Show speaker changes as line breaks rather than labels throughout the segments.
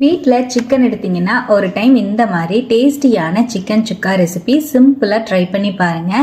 வீட்டில் சிக்கன் எடுத்தீங்கன்னா ஒரு டைம் இந்த மாதிரி டேஸ்டியான சிக்கன் சுக்கா ரெசிபி சிம்பிளாக ட்ரை பண்ணி பாருங்க.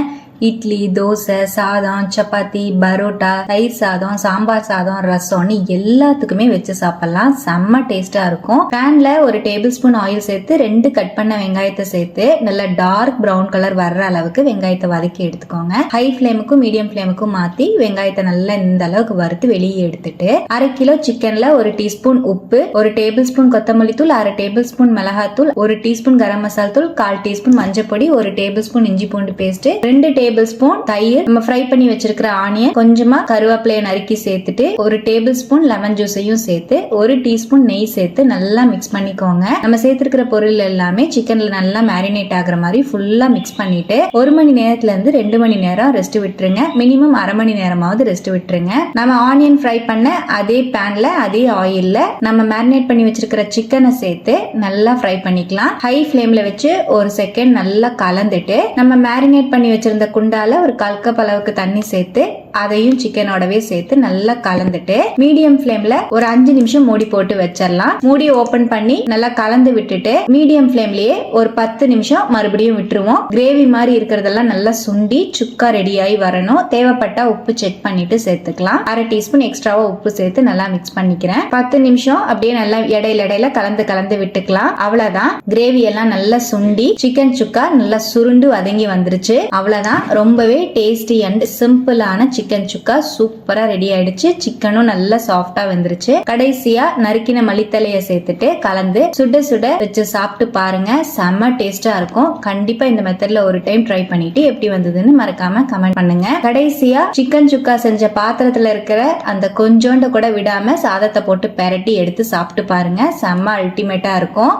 இட்லி தோசை சாதம் சப்பாத்தி பரோட்டா தயிர் சாதம் சாம்பார் சாதம் ரசம்னு எல்லாத்துக்குமே வச்சு சாப்பிடலாம். செம்ம டேஸ்டா இருக்கும். பேன்ல ஒரு டேபிள் ஸ்பூன் ஆயில் சேர்த்து ரெண்டு கட் பண்ண வெங்காயத்தை சேர்த்து நல்லா டார்க் ப்ரௌன் கலர் வர்ற அளவுக்கு வெங்காயத்தை வதக்கி எடுத்துக்கோங்க. ஹை ஃப்ளேமுக்கும் மீடியம் ஃப்ளேமுக்கும் மாத்தி வெங்காயத்தை நல்லா இந்த அளவுக்கு வறுத்து வெளியே எடுத்துட்டு அரை கிலோ சிக்கன்ல ஒரு டீஸ்பூன் உப்பு ஒரு டேபிள் ஸ்பூன் கொத்தமல்லி தூள் அரை டேபிள் ஸ்பூன் மிளகாத்தூள் ஒரு டீஸ்பூன் கரம் மசாலா தூள் கால் டீஸ்பூன் மஞ்சள் பொடி ஒரு டேபிள் ஸ்பூன் இஞ்சி பூண்டு பேஸ்ட் ரெண்டு டேபிள் ஸ்பூன் தயிர். நம்ம ஃப்ரை பண்ணி வச்சிருக்கிற ஆனியன் கொஞ்சமா கருவேப்பிலையை நறுக்கி சேர்த்துட்டு ஒரு டேபிள் ஸ்பூன் லெமன் ஜூஸையும் சேர்த்து ஒரு டீஸ்பூன் நெய் சேர்த்து நல்லா மிக்ஸ் பண்ணிக்கோங்க. நம்ம சேர்த்திருக்கிற பொருள் எல்லாமே சிக்கன்ல நல்லா மேரினேட் ஆகுற மாதிரி ஃபுல்லா மிக்ஸ் பண்ணிட்டு ஒரு மணி நேரத்துல இருந்து ரெண்டு மணி நேரம் ரெஸ்ட் விட்டுருங்க. மினிமம் அரை மணி நேரமாவது ரெஸ்ட் விட்டுருங்க. நம்ம ஆனியன் ஃப்ரை பண்ண அதே பேன்ல அதே ஆயில்ல நம்ம மேரினேட் பண்ணி வச்சிருக்கிற சிக்கனை சேர்த்து நல்லா ஃப்ரை பண்ணிக்கலாம். ஹை ஃப்ளேம்ல வச்சு ஒரு செகண்ட் நல்லா கலந்துட்டு நம்ம மேரினேட் பண்ணி வச்சிருந்த குண்டால ஒரு கால் கப் அளவுக்கு தண்ணி சேர்த்து அதையும் சிக்கனோடவே சேர்த்து நல்லா கலந்துட்டு மீடியம் ஃப்ளேம்ல ஒரு அஞ்சு நிமிஷம் மூடி போட்டு வச்சிடலாம் மூடி ஓபன் பண்ணி நல்லா கலந்து விட்டுட்டு மீடியம் ஃப்ளேம்லயே ஒரு பத்து நிமிஷம் மறுபடியும் விட்டுருவோம். கிரேவி மாதிரி இருக்கிறதெல்லாம் நல்லா சுண்டி சுக்கா ரெடி ஆகி வரணும். தேவைப்பட்டா உப்பு செக் பண்ணிட்டு சேர்த்துக்கலாம். அரை டீஸ்பூன் எக்ஸ்ட்ராவா உப்பு சேர்த்து நல்லா மிக்ஸ் பண்ணிக்கிறேன். பத்து நிமிஷம் அப்படியே நல்லா இடையில இடையில கலந்து கலந்து விட்டுக்கலாம். அவ்வளவுதான். கிரேவி எல்லாம் நல்லா சுண்டி சிக்கன் சுக்கா நல்லா சுருண்டு வதங்கி வந்துருச்சு. அவ்வளவுதான். ரொம்பவே டேஸ்டி அண்ட் சிம்பிளான சிக்கன் சிக்கன் சுக்கா சூப்பரா ரெடி ஆயிடுச்சு. சிக்கனும் நல்லா சாஃப்டா வந்துருச்சு. கடைசியா நறுக்கின மல்லித்தலைய சேர்த்துட்டு கலந்து சுட சுட வச்சு சாப்பிட்டு பாருங்க. செம்ம டேஸ்டா இருக்கும். கண்டிப்பா இந்த மெத்தட்ல ஒரு டைம் ட்ரை பண்ணிட்டு எப்படி வந்ததுன்னு மறக்காம கமெண்ட் பண்ணுங்க. கடைசியா சிக்கன் சுக்கா செஞ்ச பாத்திரத்துல இருக்கிற அந்த கொஞ்சோண்ட கூட விடாம சாதத்தை போட்டு பெரட்டி எடுத்து சாப்பிட்டு பாருங்க. செம்ம அல்டிமேட்டா இருக்கும்.